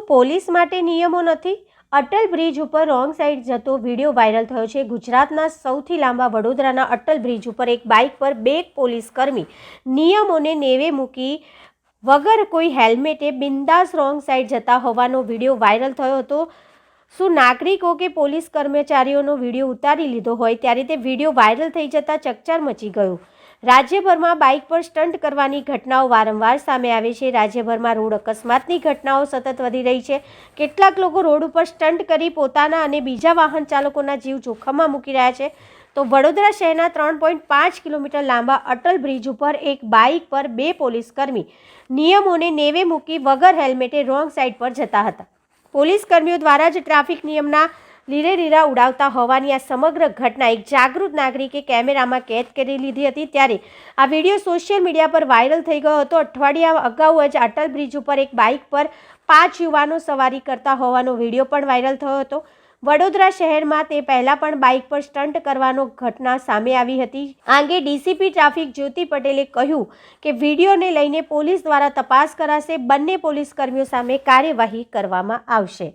Police માટે નિયમો નથી? અટલ બ્રિજ ઉપર રોંગ સાઈડ જતો વીડિયો વાયરલ થયો છે. ગુજરાતના સૌથી લાંબા વડોદરાના અટલ બ્રિજ ઉપર એક બાઇક પર બે પોલીસ કર્મી નિયમોને નેવે મૂકી વગર કોઈ હેલ્મેટે બિંદાસ રોંગ સાઈડ જતા હોવાનો વીડિયો વાયરલ થયો હતો. શું નાગરિકો કે પોલીસ કર્મચારીઓનો વીડિયો ઉતારી લીધો હોય? ત્યારે તે વીડિયો વાયરલ થઈ જતાં ચકચાર મચી ગયું. રાજ્યભરમાં બાઇક પર સ્ટન્ટ કરવાની ઘટનાઓ વારંવાર સામે આવે છે. રાજ્યભરમાં રોડ અકસ્માતની ઘટનાઓ સતત વધી રહી છે. કેટલાક લોકો રોડ ઉપર સ્ટન્ટ કરી પોતાના અને બીજા વાહન ચાલકોના જીવ જોખમમાં મૂકી રહ્યા છે. તો વડોદરા શહેરના ત્રણ પોઈન્ટ પાંચ કિલોમીટર લાંબા અટલ બ્રિજ ઉપર એક બાઇક પર બે પોલીસકર્મી નિયમોને નેવે મૂકી વગર હેલ્મેટે રોંગ સાઈડ પર જતા હતા. પોલીસ કર્મીઓ દ્વારા જ ટ્રાફિક નિયમના લીરે લીરા ઉડાવતા હોવાની આ સમગ્ર ઘટના એક જાગૃત નાગરિકે કેમેરામાં કેદ કરી લીધી હતી ત્યારે આ વીડિયો સોશિયલ મીડિયા પર વાયરલ થઈ ગયો હતો. અઠવાડિયા અગાઉ જ અટલ બ્રિજ ઉપર એક બાઇક પર પાંચ યુવાનો સવારી કરતા હોવાનો વીડિયો પણ વાયરલ થયો હતો. વડોદરા શહેરમાં તે પહેલાં પણ બાઇક પર સ્ટન્ટ કરવાનો ઘટના સામે આવી હતી. આ અંગે ડીસીપી ટ્રાફિક જ્યોતિ પટેલે કહ્યું કે વિડીયોને લઈને પોલીસ દ્વારા તપાસ કરાશે. બંને પોલીસ કર્મીઓ સામે કાર્યવાહી કરવામાં આવશે.